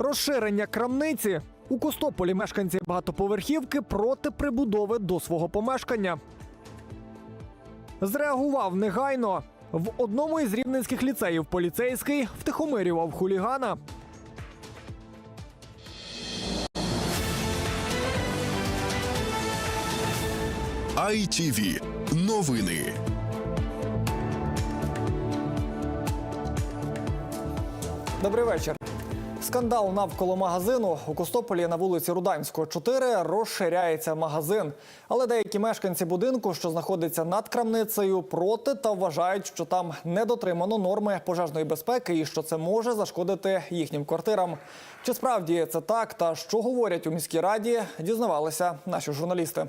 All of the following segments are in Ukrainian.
Розширення крамниці у Костополі мешканці багатоповерхівки проти прибудови до свого помешкання. Зреагував негайно. В одному із рівненських ліцеїв поліцейський втихомирював хулігана. ITV. Новини. Добрий вечір. Скандал навколо магазину у Костополі на вулиці Руданського, 4 розширяється магазин. Але деякі мешканці будинку, що знаходиться над крамницею, проти та вважають, що там не дотримано норми пожежної безпеки і що це може зашкодити їхнім квартирам. Чи справді це так та що говорять у міській раді, дізнавалися наші журналісти.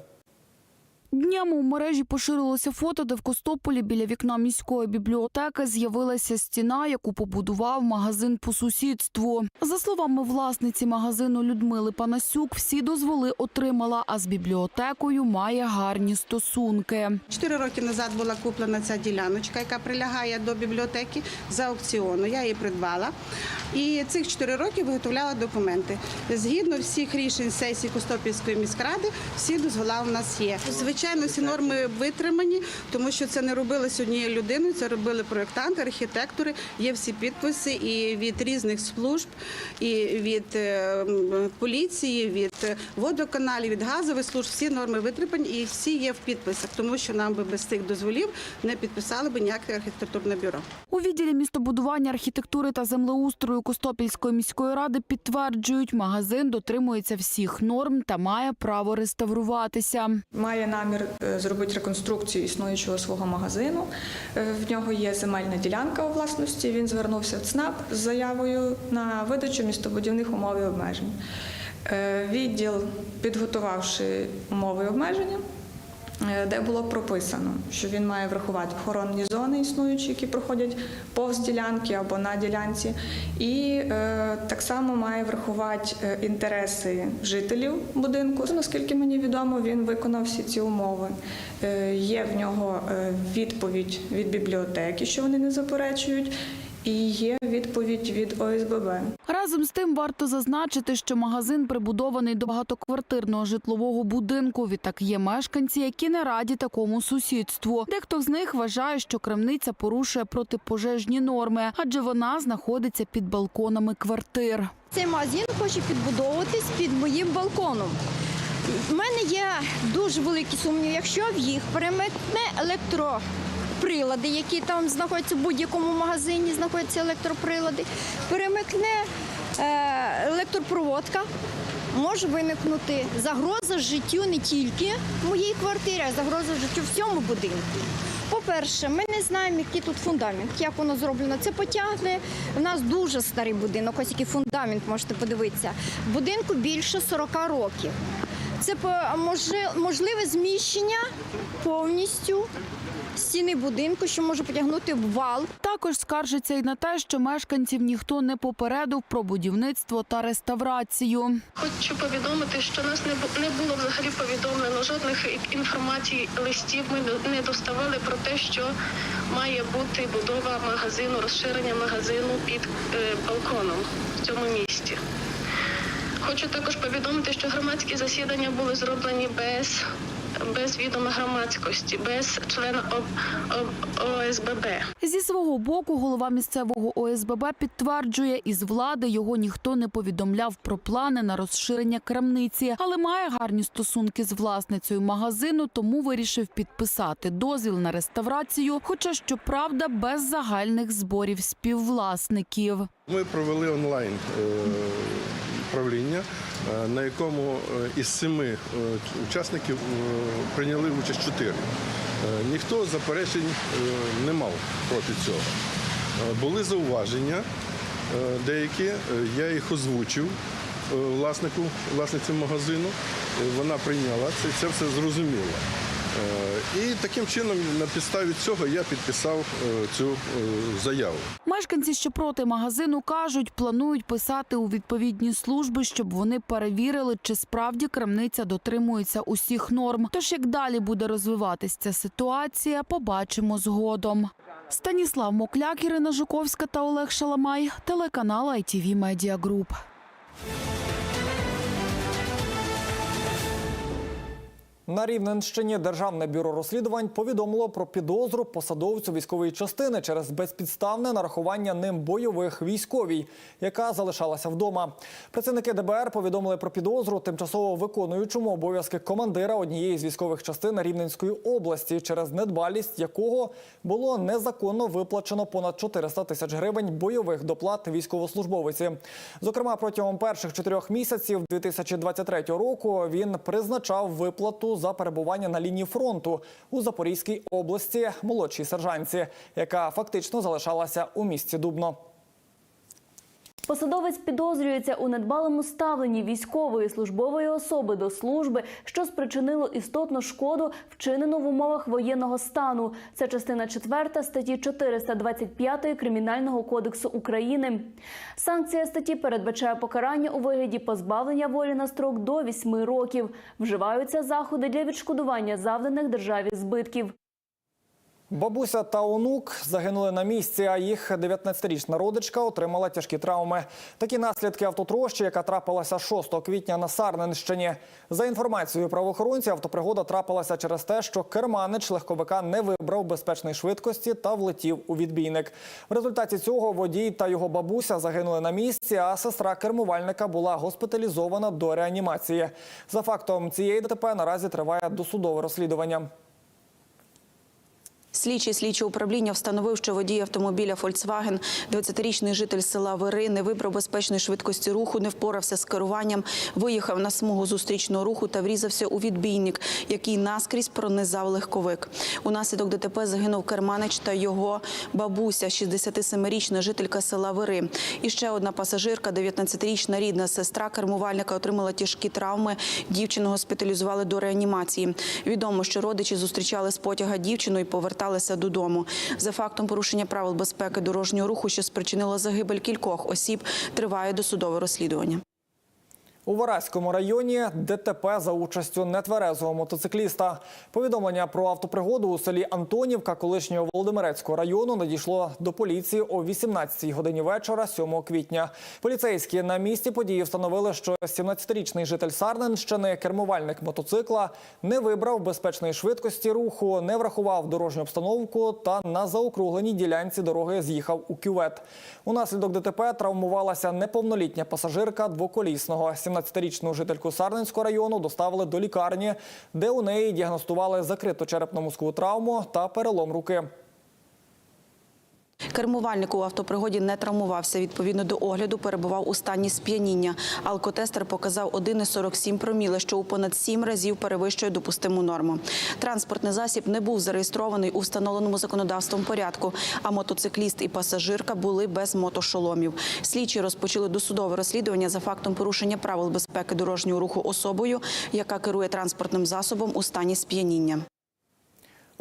Днями у мережі поширилося фото, де в Костополі біля вікна міської бібліотеки з'явилася стіна, яку побудував магазин по сусідству. За словами власниці магазину Людмили Панасюк, всі дозволи отримала, а з бібліотекою має гарні стосунки. Чотири роки назад була куплена ця діляночка, яка прилягає до бібліотеки за аукціону. Я її придбала. І цих чотири роки виготовляла документи. Згідно всіх рішень сесії Костопільської міськради, всі дозволи у нас є. Звичайно, всі норми витримані, тому що це не робилось однією людиною, це робили проєктанти, архітектори. Є всі підписи і від різних служб, і від е, поліції, від водоканалів, від газових служб. Всі норми витримані і всі є в підписах, тому що нам би без цих дозволів не підписали би ніяке архітектурне бюро. У відділі містобудування, архітектури та землеустрою Костопільської міської ради підтверджують, магазин дотримується всіх норм та має право реставруватися. Має намір е, зробити реконструкцію існуючого свого магазину. Е, В нього є земельна ділянка у власності. Він звернувся в ЦНАП з заявою на видачу містобудівних умов і обмежень. Е, Відділ, підготувавши умови і обмеження, де було прописано, що він має врахувати охоронні зони існуючі, які проходять повз ділянки або на ділянці, і е, так само має врахувати е, інтереси жителів будинку. Наскільки мені відомо, він виконав всі ці умови. Е, є в нього е, відповідь від бібліотеки, що вони не заперечують, і є відповідь від ОСББ. Разом з тим варто зазначити, що магазин прибудований до багатоквартирного житлового будинку. Відтак є мешканці, які не раді такому сусідству. Дехто з них вважає, що крамниця порушує протипожежні норми, адже вона знаходиться під балконами квартир. Цей магазин хоче підбудовуватись під моїм балконом. У мене є дуже великі сумніви, якщо в їх перемикне електроприлади, які там знаходяться в будь-якому магазині, знаходяться електроприлади, перемикне е, електропроводка, може виникнути загроза життю не тільки в моїй квартирі, а загроза життю всьому будинку. По-перше, ми не знаємо, який тут фундамент, як воно зроблено. Це потягне. У нас дуже старий будинок, ось який фундамент, можете подивитися. Будинку більше 40 років. Це можливе зміщення повністю стіни будинку, що може потягнути вал. Також скаржиться й на те, що мешканців ніхто не попередив про будівництво та реставрацію. Хочу повідомити, що нас не бу- не було взагалі повідомлено жодних інформацій, листів. Ми не доставали про те, що має бути будова магазину, розширення магазину під е, балконом в цьому місті. Хочу також повідомити, що громадські засідання були зроблені без, без відома громадськості, без члена ОСББ. Зі свого боку, голова місцевого ОСББ підтверджує, із влади його ніхто не повідомляв про плани на розширення крамниці, але має гарні стосунки з власницею магазину, тому вирішив підписати дозвіл на реставрацію, хоча щоправда без загальних зборів співвласників. Ми провели онлайн е, правління, е, на якому е, із семи е, учасників прийняли участь чотири. Ніхто заперечень не мав проти цього. Були зауваження деякі, я їх озвучив власнику, власниці магазину. Вона прийняла це, це все зрозуміла. Е, І таким чином на підставі цього я підписав е, цю е, заяву. Мешканці, що проти магазину, кажуть, планують писати у відповідні служби, щоб вони перевірили, чи справді крамниця дотримується усіх норм. Тож як далі буде розвиватися ця ситуація, побачимо згодом. Станіслав Мокляк, Ірина Жуковська та Олег Шаламай, телеканал ITV Media Group. На Рівненщині Державне бюро розслідувань повідомило про підозру посадовцю військової частини через безпідставне нарахування ним бойових військовій, яка залишалася вдома. Працівники ДБР повідомили про підозру тимчасово виконуючому обов'язки командира однієї з військових частин Рівненської області, через недбалість якого було незаконно виплачено понад 400 тисяч гривень бойових доплат військовослужбовиці. Зокрема, протягом перших чотирьох місяців 2023 року він призначав виплату за перебування на лінії фронту у Запорізькій області молодшій сержантці, яка фактично залишалася у місті Дубно. Посадовець підозрюється у недбалому ставленні військової службової особи до служби, що спричинило істотну шкоду, вчинену в умовах воєнного стану. Це частина 4 статті 425 Кримінального кодексу України. Санкція статті передбачає покарання у вигляді позбавлення волі на строк до 8 років. Вживаються заходи для відшкодування завданих державі збитків. Бабуся та онук загинули на місці, а їх 19-річна родичка отримала тяжкі травми. Такі наслідки автотрощі, яка трапилася 6 квітня на Сарненщині. За інформацією правоохоронців, автопригода трапилася через те, що керманич легковика не вибрав безпечної швидкості та влетів у відбійник. В результаті цього водій та його бабуся загинули на місці, а сестра кермувальника була госпіталізована до реанімації. За фактом цієї ДТП наразі триває досудове розслідування. Слідчий слідчого управління встановив, що водій автомобіля Volkswagen, 20-річний житель села Вири, не вибрав безпечної швидкості руху, не впорався з керуванням, виїхав на смугу зустрічного руху та врізався у відбійник, який наскрізь пронизав легковик. Унаслідок ДТП загинув керманич та його бабуся, 67-річна жителька села Вири. І ще одна пасажирка, 19-річна рідна сестра кермувальника, отримала тяжкі травми. Дівчину госпіталізували до реанімації. Відомо, що родичі зустрічали з потяга дівчину і поверталися додому. За фактом порушення правил безпеки дорожнього руху, що спричинило загибель кількох осіб, триває досудове розслідування. У Вараському районі ДТП за участю нетверезого мотоцикліста. Повідомлення про автопригоду у селі Антонівка колишнього Володимирецького району надійшло до поліції о 18-й годині вечора 7 квітня. Поліцейські на місці події встановили, що 17-річний житель Сарненщини, кермувальник мотоцикла, не вибрав безпечної швидкості руху, не врахував дорожню обстановку та на заокругленій ділянці дороги з'їхав у кювет. Унаслідок ДТП травмувалася неповнолітня пасажирка двоколісного. 17-річну жительку Сарненського району доставили до лікарні, де у неї діагностували закриту черепно-мозкову травму та перелом руки. Кермувальник у автопригоді не травмувався. Відповідно до огляду, перебував у стані сп'яніння. Алкотестер показав 1,47 проміли, що у понад 7 разів перевищує допустиму норму. Транспортний засіб не був зареєстрований у встановленому законодавством порядку, а мотоцикліст і пасажирка були без мотошоломів. Слідчі розпочали досудове розслідування за фактом порушення правил безпеки дорожнього руху особою, яка керує транспортним засобом у стані сп'яніння.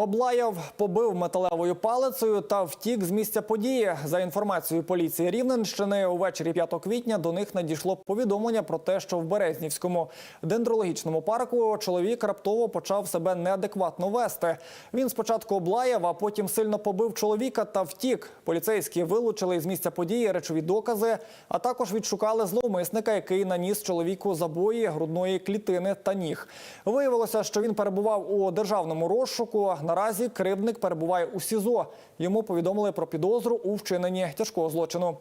Облаяв, побив металевою палицею та втік з місця події. За інформацією поліції Рівненщини, увечері 5 квітня до них надійшло повідомлення про те, що в Березнівському дендрологічному парку чоловік раптово почав себе неадекватно вести. Він спочатку облаяв, а потім сильно побив чоловіка та втік. Поліцейські вилучили з місця події речові докази, а також відшукали зловмисника, який наніс чоловіку забої грудної клітини та ніг. Виявилося, що він перебував у державному розшуку. Наразі кривдник перебуває у СІЗО. Йому повідомили про підозру у вчиненні тяжкого злочину.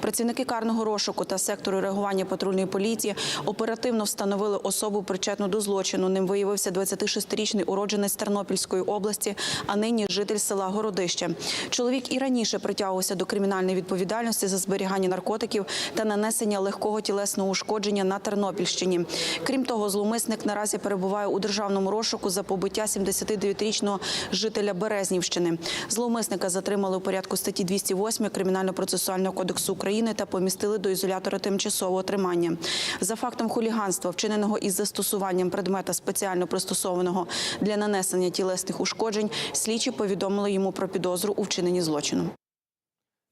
Працівники карного розшуку та сектору реагування патрульної поліції оперативно встановили особу причетну до злочину. Ним виявився 26-річний уродженець Тернопільської області, а нині житель села Городище. Чоловік і раніше притягувався до кримінальної відповідальності за зберігання наркотиків та нанесення легкого тілесного ушкодження на Тернопільщині. Крім того, зловмисник наразі перебуває у державному розшуку за побиття 79-річного жителя Березнівщини. Зловмисника затримали у порядку статті 208 Кримінально-процесуального кодексу України та помістили до ізолятора тимчасового тримання. За фактом хуліганства, вчиненого із застосуванням предмета спеціально пристосованого для нанесення тілесних ушкоджень, слідчі повідомили йому про підозру у вчиненні злочину.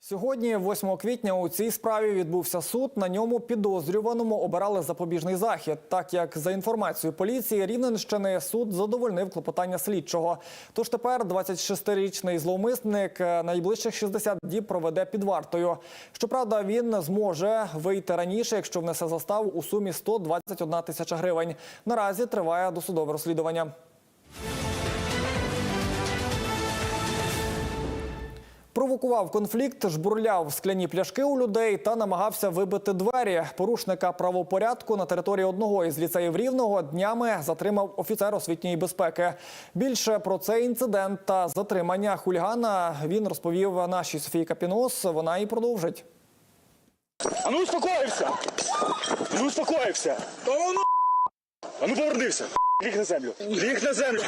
Сьогодні, 8 квітня, у цій справі відбувся суд. На ньому підозрюваному обирали запобіжний захід. Так як за інформацією поліції Рівненщини суд задовольнив клопотання слідчого. Тож тепер 26-річний зловмисник е, найближчих 60 діб проведе під вартою. Щоправда, він зможе вийти раніше, якщо внесе заставу у сумі 121 тисяча гривень. Наразі триває досудове розслідування. Провокував конфлікт, жбурляв скляні пляшки у людей та намагався вибити двері. Порушника правопорядку на території одного із ліцеїв рівного днями затримав офіцер освітньої безпеки. Більше про цей інцидент та затримання хулігана він розповів нашій Софії Капінос. Вона і продовжить. А ну успокоївся! А ну успокоївся! Та воно! А ну повернився! Ліг на землю! Ліг на землю!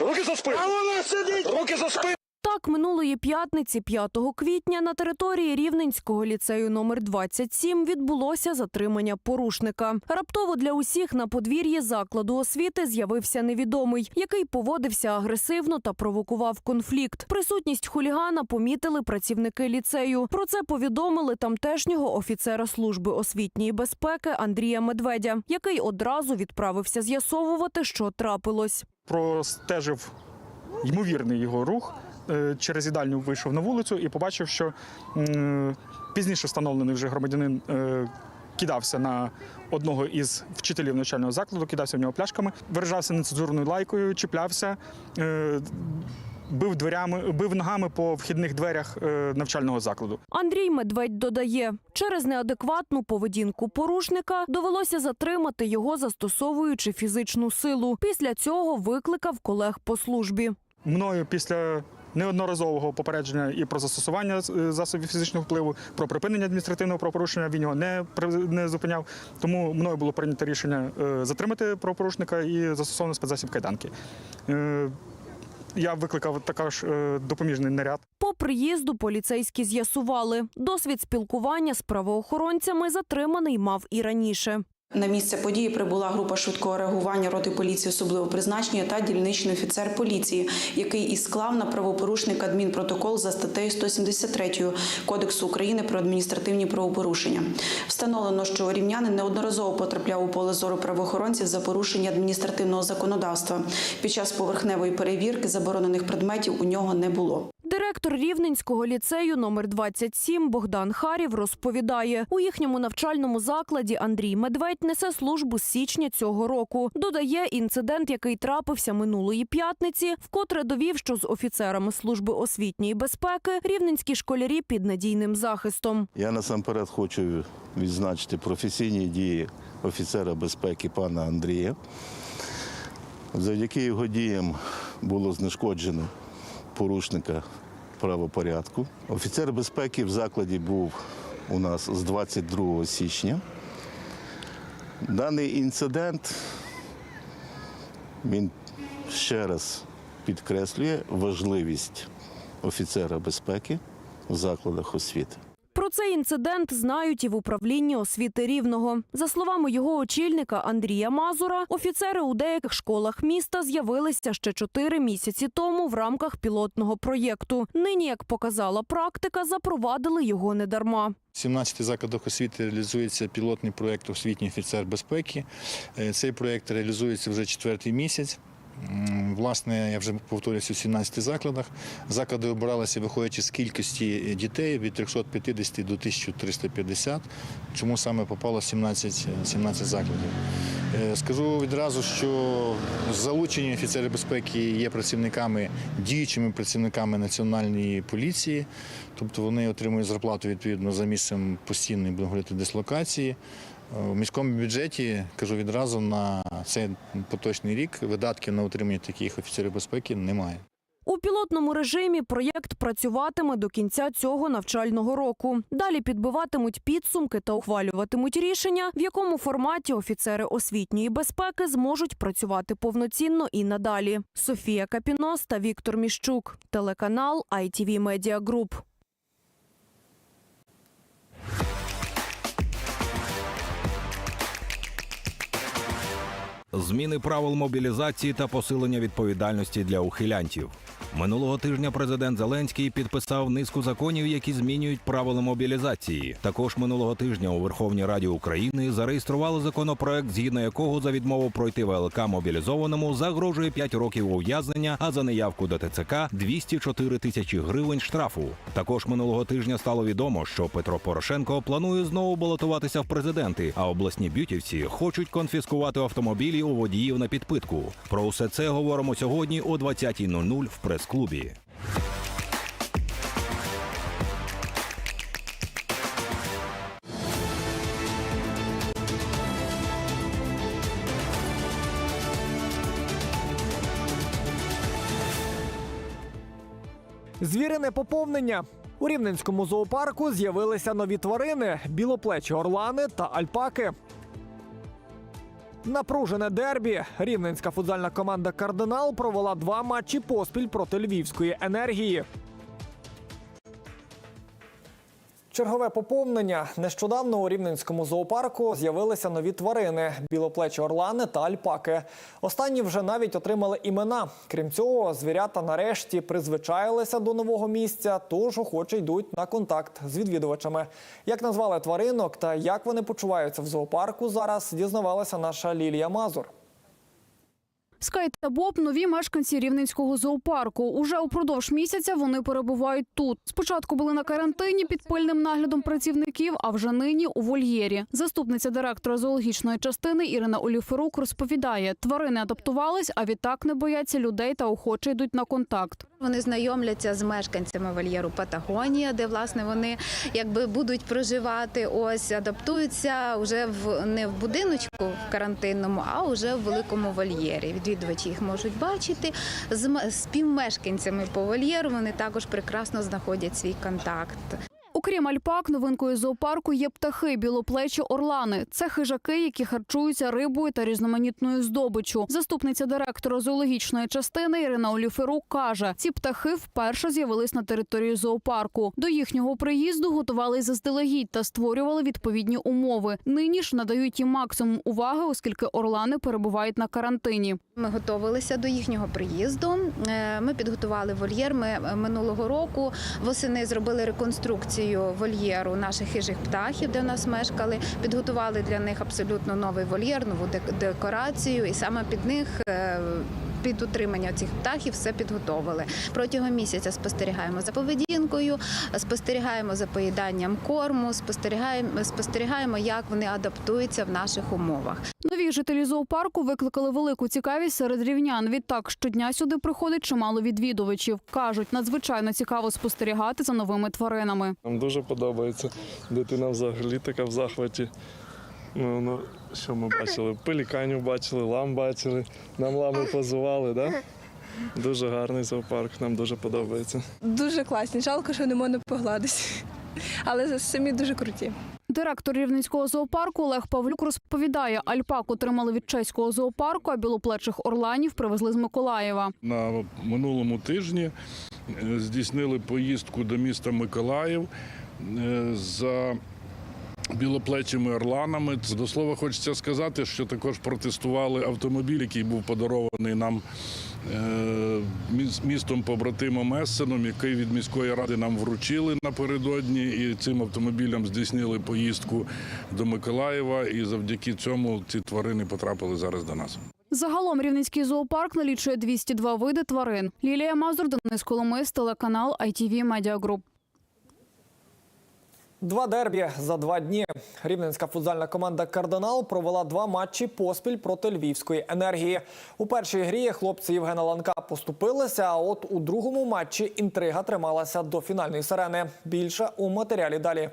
Руки за спину! А вона сидить! Руки за спину! Так, минулої п'ятниці, 5 квітня, на території Рівненського ліцею номер 27 відбулося затримання порушника. Раптово для усіх на подвір'ї закладу освіти з'явився невідомий, який поводився агресивно та провокував конфлікт. Присутність хулігана помітили працівники ліцею. Про це повідомили тамтешнього офіцера служби освітньої безпеки Андрія Медведя, який одразу відправився з'ясовувати, що трапилось. Простежив ймовірний його рух. е, Через їдальню вийшов на вулицю і побачив, що пізніше встановлений вже громадянин е, кидався на одного із вчителів навчального закладу, кидався в нього пляшками, виражався нецензурною лайкою, чіплявся, е, бив дверями, бив ногами по вхідних дверях е, навчального закладу. Андрій Медведь додає, через неадекватну поведінку порушника довелося затримати його, застосовуючи фізичну силу. Після цього викликав колег по службі. мною після неодноразового попередження і про застосування е, засобів фізичного впливу, про припинення адміністративного правопорушення. Він його не не зупиняв. Тому мною було прийнято рішення е, затримати правопорушника і застосовано спецзасіб кайданки. Я викликав також е, допоміжний наряд. По приїзду поліцейські з'ясували, досвід спілкування з правоохоронцями затриманий мав і раніше. На місце події прибула група швидкого реагування роти поліції особливого призначення та дільничний офіцер поліції, який і склав на правопорушника адмінпротокол за статтею 173 Кодексу України про адміністративні правопорушення. Встановлено, що рівнянин неодноразово потрапляв у поле зору правоохоронців за порушення адміністративного законодавства. Під час поверхневої перевірки заборонених предметів у нього не було. Директор Рівненського ліцею номер 27 Богдан Харів розповідає, у їхньому навчальному закладі Андрій Медведь несе службу з січня цього року. Додає, інцидент, який трапився минулої п'ятниці, вкотре довів, що з офіцерами служби освітньої безпеки рівненські школярі під надійним захистом. Я насамперед хочу відзначити професійні дії офіцера безпеки пана Андрія. Завдяки його діям було знешкоджено порушника правопорядку. Офіцер безпеки в закладі був у нас з 22 січня. Даний інцидент він ще раз підкреслює важливість офіцера безпеки в закладах освіти. Про цей інцидент знають і в управлінні освіти рівного. За словами його очільника Андрія Мазура, офіцери у деяких школах міста з'явилися ще чотири місяці тому в рамках пілотного проєкту. Нині, як показала практика, запровадили його недарма. В 17 закладах освіти реалізується пілотний проєкт Освітній офіцер безпеки. Е, Цей проєкт реалізується вже четвертий місяць. Власне, я вже повторююся у 17 закладах. Заклади обиралися, виходячи з кількості дітей від 350 до 1350. Чому саме попало 17, 17 закладів? Е, Скажу відразу, що залучені офіцери безпеки є працівниками, діючими працівниками національної поліції, тобто вони отримують зарплату відповідно за місцем постійної будемо говорити, дислокації. Е, У міському бюджеті кажу відразу на цей поточний рік видатків на утримання таких офіцерів безпеки немає. У пілотному режимі проєкт працюватиме до кінця цього навчального року. Далі підбиватимуть підсумки та ухвалюватимуть рішення, в якому форматі офіцери освітньої безпеки зможуть працювати повноцінно і надалі. Софія Капінос та Віктор Міщук, телеканал ITV Media Group. Зміни правил мобілізації та посилення відповідальності для ухилянтів. Минулого тижня президент Зеленський підписав низку законів, які змінюють правила мобілізації. Також минулого тижня у Верховній Раді України зареєстрували законопроект, згідно якого за відмову пройти ВЛК мобілізованому загрожує 5 років ув'язнення, а за неявку до ТЦК 204 тисячі гривень штрафу. Також минулого тижня стало відомо, що Петро Порошенко планує знову балотуватися в президенти, а обласні бютівці хочуть конфіскувати автомобілі у водіїв на підпитку. Про усе це говоримо сьогодні о 20.00 в прес-клубі. Звірине поповнення. У Рівненському зоопарку з'явилися нові тварини: білоплечі орлани та альпаки. Напружене дербі. Рівненська футзальна команда Кардинал провела два матчі поспіль проти львівської енергії. Чергове поповнення. Нещодавно у Рівненському зоопарку з'явилися нові тварини білоплечі орлани та альпаки. Останні вже навіть отримали імена. Крім цього, звірята нарешті призвичаїлися до нового місця, тож охоче йдуть на контакт з відвідувачами. Як назвали тваринок та як вони почуваються в зоопарку, зараз дізнавалася наша Лілія Мазур. Скай та Боб – нові мешканці Рівненського зоопарку. Уже упродовж місяця вони перебувають тут. Спочатку були на карантині під пильним наглядом працівників, а вже нині у вольєрі. Заступниця директора зоологічної частини Ірина Оліферук розповідає, тварини адаптувались, а відтак не бояться людей та охоче йдуть на контакт. Вони знайомляться з мешканцями вольєру Патагонія, де власне вони якби будуть проживати. Ось адаптуються вже в не в будиночку в карантинному, а вже в великому вольєрі. Відвідувачі їх можуть бачити з співмешканцями по вольєру. Вони також прекрасно знаходять свій контакт. Окрім альпак, новинкою зоопарку є птахи, білоплечі орлани. Це хижаки, які харчуються рибою та різноманітною здобиччю. Заступниця директора зоологічної частини Ірина Оліферук каже, ці птахи вперше з'явились на території зоопарку. До їхнього приїзду готували заздалегідь та створювали відповідні умови. Нині ж надають їм максимум уваги, оскільки орлани перебувають на карантині. Ми готувалися до їхнього приїзду. Е, Ми підготували вольєр. Ми е, минулого року восени зробили реконструкцію вольєру наших хижих птахів, де в нас мешкали. Підготували для них абсолютно новий вольєр, нову дек- декорацію, і саме під них. Під утримання цих птахів все підготовили. Протягом місяця спостерігаємо за поведінкою, спостерігаємо за поїданням корму, спостерігаємо, спостерігаємо, як вони адаптуються в наших умовах. Нові жителі зоопарку викликали велику цікавість серед рівнян. Відтак щодня сюди приходить чимало відвідувачів. кажуть, надзвичайно цікаво спостерігати за новими тваринами. Нам дуже подобається. Дитина взагалі така в захваті. Ну, ну, що ми бачили? Пеліканів бачили, лам бачили, нам лами позували, да? Дуже гарний зоопарк, нам дуже подобається. Дуже класні. Жалко, що не можна погладити. Але самі дуже круті. Директор Рівненського зоопарку Олег Павлюк розповідає, альпак отримали від чеського зоопарку, а білоплечих орланів привезли з Миколаєва. На минулому тижні е, здійснили поїздку до міста Миколаїв е, за білоплечими орланами. До слова, хочеться сказати, що також протестували автомобіль, який був подарований нам е, міс- містом побратимом Ессеном, який від міської ради нам вручили напередодні. І цим автомобілем здійснили поїздку до Миколаєва. І завдяки цьому ці тварини потрапили зараз до нас. Загалом Рівненський зоопарк налічує 202 види тварин. Лілія Мазур, Денис Коломис, телеканал ITV Media Group. Два дербі за два дні. Рівненська футзальна команда Кардинал провела два матчі поспіль проти львівської енергії. У першій грі хлопці Євгена Ланка поступилися. А от у другому матчі інтрига трималася до фінальної сирени. Більше у матеріалі далі.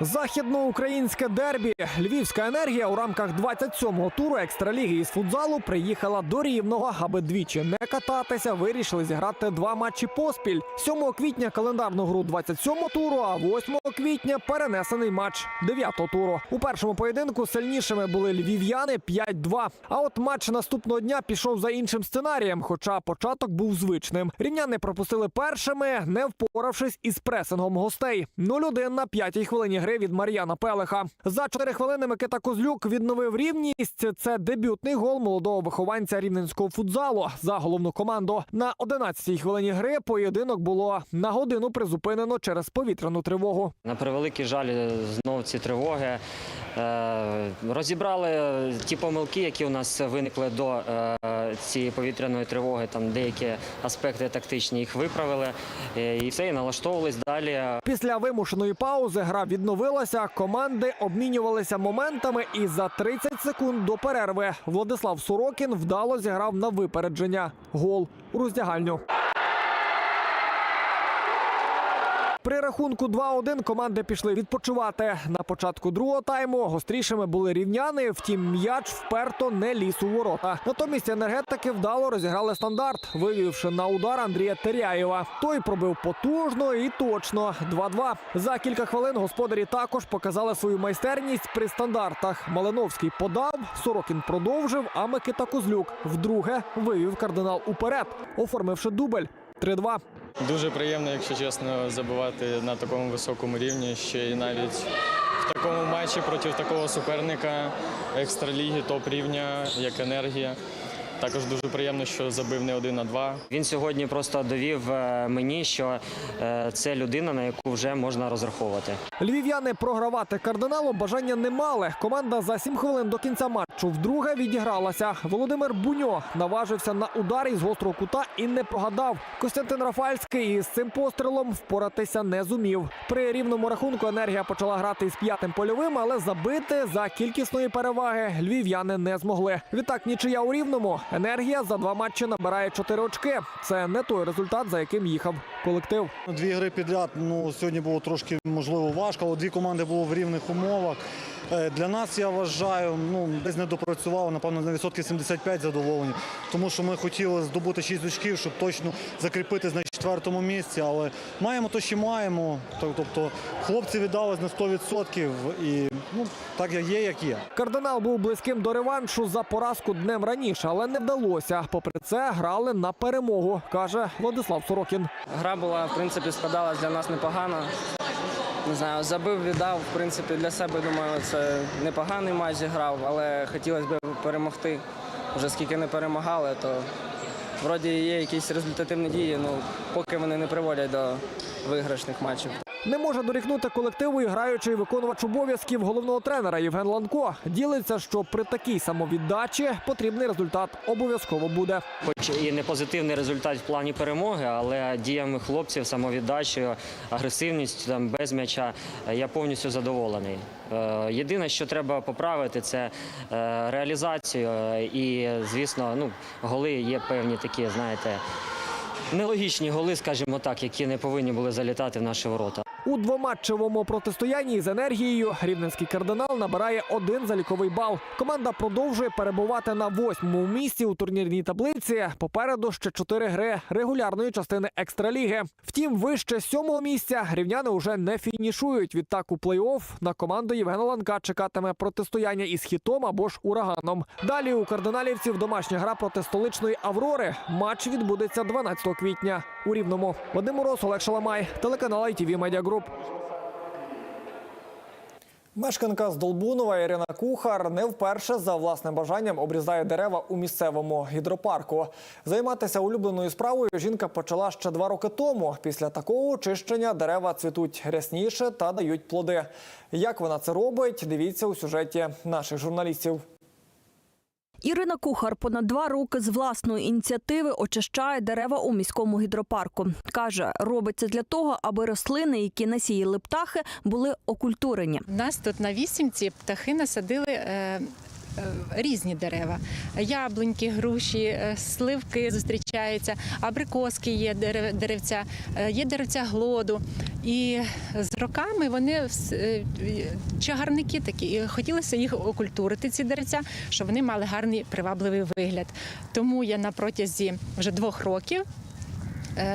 Західноукраїнське дербі. Львівська енергія у рамках 27-го туру екстраліги із футзалу приїхала до Рівного, аби двічі не кататися. Вирішили зіграти два матчі поспіль. 7 квітня календарну гру 27-го туру, а 8 квітня перенесений матч 9-го туру. У першому поєдинку сильнішими були львів'яни 5-2. А от матч наступного дня пішов за іншим сценарієм, хоча початок був звичним. Рівняни пропустили першими, не впоравшись із пресингом гостей. 0-1 на п'ятій хвилині гри від Мар'яна Пелеха. За 4 хвилини Микита Козлюк відновив рівність. Це дебютний гол молодого вихованця рівненського футзалу за головну команду. На 11-й хвилині гри поєдинок було на годину призупинено через повітряну тривогу. На превеликий жаль, знов ці тривоги. Е, Розібрали ті помилки, які у нас виникли до е, цієї повітряної тривоги. Там деякі аспекти тактичні їх виправили. Е, І все, і налаштовувались далі. Після вимушеної паузи гра відновилася. Команди обмінювалися моментами, і за 30 секунд до перерви Владислав Сорокін вдало зіграв на випередження. Гол у роздягальню. При рахунку 2-1 команди пішли відпочивати. На початку другого тайму гострішими були рівняни. Втім, м'яч вперто не ліз у ворота. Натомість енергетики вдало розіграли стандарт, вивівши на удар Андрія Теряєва. Той пробив потужно і точно 2-2. За кілька хвилин господарі також показали свою майстерність при стандартах. Малиновський подав, Сорокін продовжив, а Микита Козлюк вдруге вивів кардинал уперед, оформивши дубль 3-2. Дуже приємно, якщо чесно, забивати на такому високому рівні, ще й навіть в такому матчі проти такого суперника екстраліги, топ рівня, як енергія. Також дуже приємно, що забив не один, а два. Він сьогодні просто довів е, мені, що е, це людина, на яку вже можна розраховувати. Львів'яни програвати кардиналу бажання не мали. Команда за 7 хвилин до кінця матчу вдруге відігралася. Володимир Буньо наважився на удар із гострого кута і не прогадав. Костянтин Рафальський із цим пострілом впоратися не зумів. При рівному рахунку енергія почала грати із п'ятим польовим, але забити за кількісної переваги львів'яни не змогли. Відтак нічия у рівному. Енергія за два матчі набирає 4 очки. Це не той результат, за яким їхав колектив. Дві гри підряд. Ну сьогодні було трошки можливо важко, але дві команди були в рівних умовах. Е, Для нас я вважаю, ну десь не допрацювали, напевно, на відсотки 75 задоволені, тому що ми хотіли здобути 6 очків, щоб точно закріпитись на четвертому місці. Але маємо то, що маємо. Тобто хлопці віддались на 100% і ну так як є, як є. Кардинал був близьким до реваншу за поразку днем раніше, але не вдалося. Попри це, грали на перемогу, каже Владислав Сорокін. Гра була, в принципі, складалась для нас непогано. Не знаю, забив, віддав. В принципі, для себе думаю, це непоганий матч зіграв, але хотілося б перемогти. Вже скільки не перемагали, то вроді є якісь результативні дії, ну поки вони не приводять до виграшних матчів. Не може дорікнути колективу і граючий виконувач обов'язків головного тренера Євген Ланко. Ділиться, що при такій самовіддачі потрібний результат обов'язково буде. Хоч і не позитивний результат в плані перемоги, але діями хлопців, самовіддачею, агресивністю там без м'яча я повністю задоволений. Е, Єдине, що треба поправити, це е, реалізацію. Е, І, звісно, ну, голи є певні такі, знаєте, нелогічні голи, скажімо так, які не повинні були залітати в наші ворота. У двоматчевому протистоянні з енергією рівненський кардинал набирає один заліковий бал. Команда продовжує перебувати на восьмому місці у турнірній таблиці. Попереду ще чотири гри регулярної частини екстраліги. Втім, вище сьомого місця рівняни уже не фінішують. Відтак у плей-офф на команду Євгена Ланка чекатиме протистояння із хітом або ж ураганом. Далі у кардиналівців домашня гра проти столичної Аврори. Матч відбудеться 12 квітня у Рівному. Вадим Мороз, Олег Шаламай, телеканал ITV Media. Мешканка з Долбунова Ірина Кухар не вперше за власним бажанням обрізає дерева у місцевому гідропарку. Займатися улюбленою справою жінка почала ще два роки тому. Після такого очищення дерева цвітуть рясніше та дають плоди. Як вона це робить? Дивіться у сюжеті наших журналістів. Ірина Кухар понад два роки з власної ініціативи очищає дерева у міському гідропарку. Каже, робиться для того, аби рослини, які насіяли птахи, були окультурені. У нас тут на вісімці птахи насадили. Е, Різні дерева, яблуньки, груші, е, сливки зустрічаються, абрикоски є дерев- деревця, е, є деревця глоду. І з роками вони чагарники такі. І хотілося їх окультурити, ці деревця, щоб вони мали гарний привабливий вигляд. Тому я на протязі вже двох років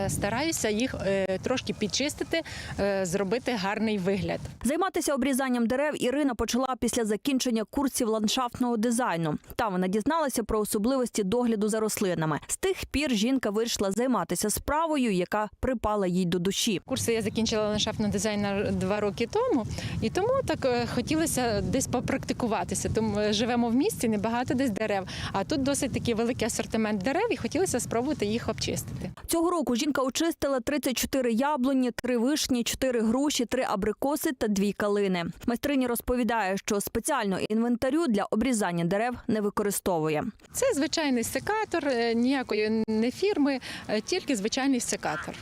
стараюся їх е, трошки підчистити, е, зробити гарний вигляд. Займатися обрізанням дерев Ірина почала після закінчення курсів ландшафтного дизайну. Там вона дізналася про особливості догляду за рослинами. З тих пір жінка вирішила займатися справою, яка припала їй до душі. Курси я закінчила ландшафтний дизайн два роки тому, і тому так е, хотілося десь попрактикуватися. Тому е, живемо в місті, небагато десь дерев, а тут досить такий великий асортимент дерев, і хотілося спробувати їх обчистити. Цього року жінка очистила 34 яблуні, 3 вишні, 4 груші, 3 абрикоси та 2 калини. Майстриня розповідає, що спеціального інвентарю для обрізання дерев не використовує. Це звичайний секатор, е, ніякої не фірми, е, тільки звичайний секатор.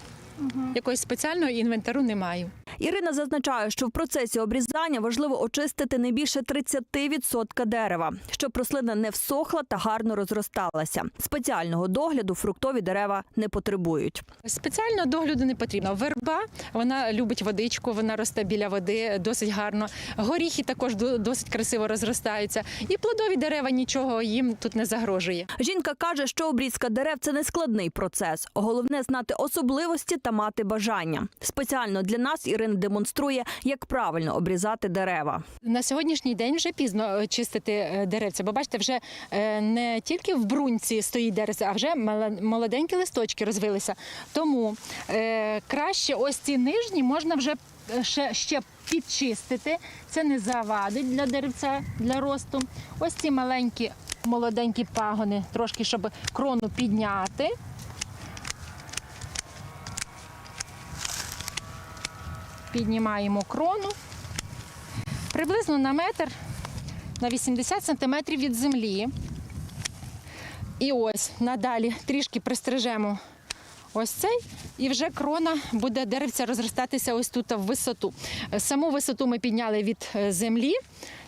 Якогось спеціального інвентару не маю. Ірина зазначає, що в процесі обрізання важливо очистити не більше 30% дерева, щоб рослина не всохла та гарно розросталася. Спеціального догляду фруктові дерева не потребують. Спеціального догляду не потрібно. Верба вона любить водичку, вона росте біля води досить гарно. Горіхи також досить красиво розростаються. І плодові дерева нічого їм тут не загрожує. Жінка каже, що обрізка дерев це не складний процес. Головне знати особливості та мати бажання. Спеціально для нас Ірина демонструє, як правильно обрізати дерева. На сьогоднішній день вже пізно е, чистити е, деревця, бо бачите, вже е, не тільки в бруньці стоїть деревце, а вже молоденькі листочки розвилися. Тому краще ось ці нижні можна вже ще, ще підчистити. Це не завадить для деревця для росту. Ось ці маленькі молоденькі пагони, трошки щоб крону підняти. Піднімаємо крону приблизно на метр на 80 сантиметрів від землі. І ось надалі трішки пристрижемо ось цей, і вже крона буде деревця розростатися ось тут в висоту. Саму висоту ми підняли від е, землі.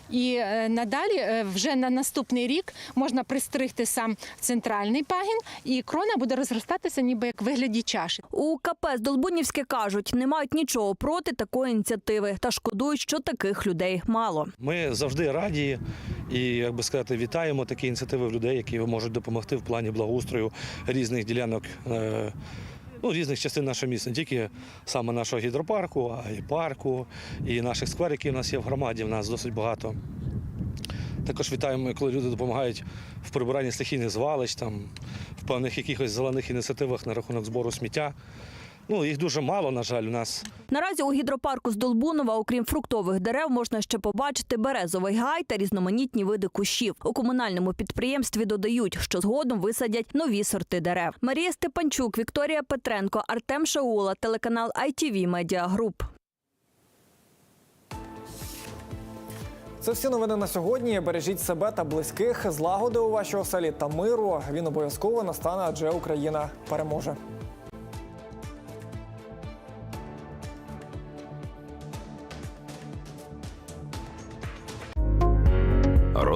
І е, надалі, е, вже на наступний рік, можна пристригти сам центральний пагін, і крона буде розростатися ніби як вигляді чаші. У КП Здолбунівське кажуть, не мають нічого проти такої ініціативи та шкодують, що таких людей мало. Ми завжди раді і, як би сказати, вітаємо такі ініціативи в людей, які можуть допомогти в плані благоустрою різних ділянок. Ну, різних частин нашого міста, не тільки саме нашого гідропарку, а й парку, і наших сквериків у нас є в громаді, в нас досить багато. Також вітаємо, коли люди допомагають в прибиранні стихійних звалищ, там, в певних якихось зелених ініціативах на рахунок збору сміття. Ну, їх дуже мало, на жаль, у нас. Наразі у гідропарку з Долбунова, окрім фруктових дерев, можна ще побачити березовий гай та різноманітні види кущів. У комунальному підприємстві додають, що згодом висадять нові сорти дерев. Марія Степанчук, Вікторія Петренко, Артем Шаула, телеканал ITV Media Group. Це всі новини на сьогодні. Бережіть себе та близьких, злагоди у вашій оселі та миру. Він обов'язково настане, адже Україна переможе.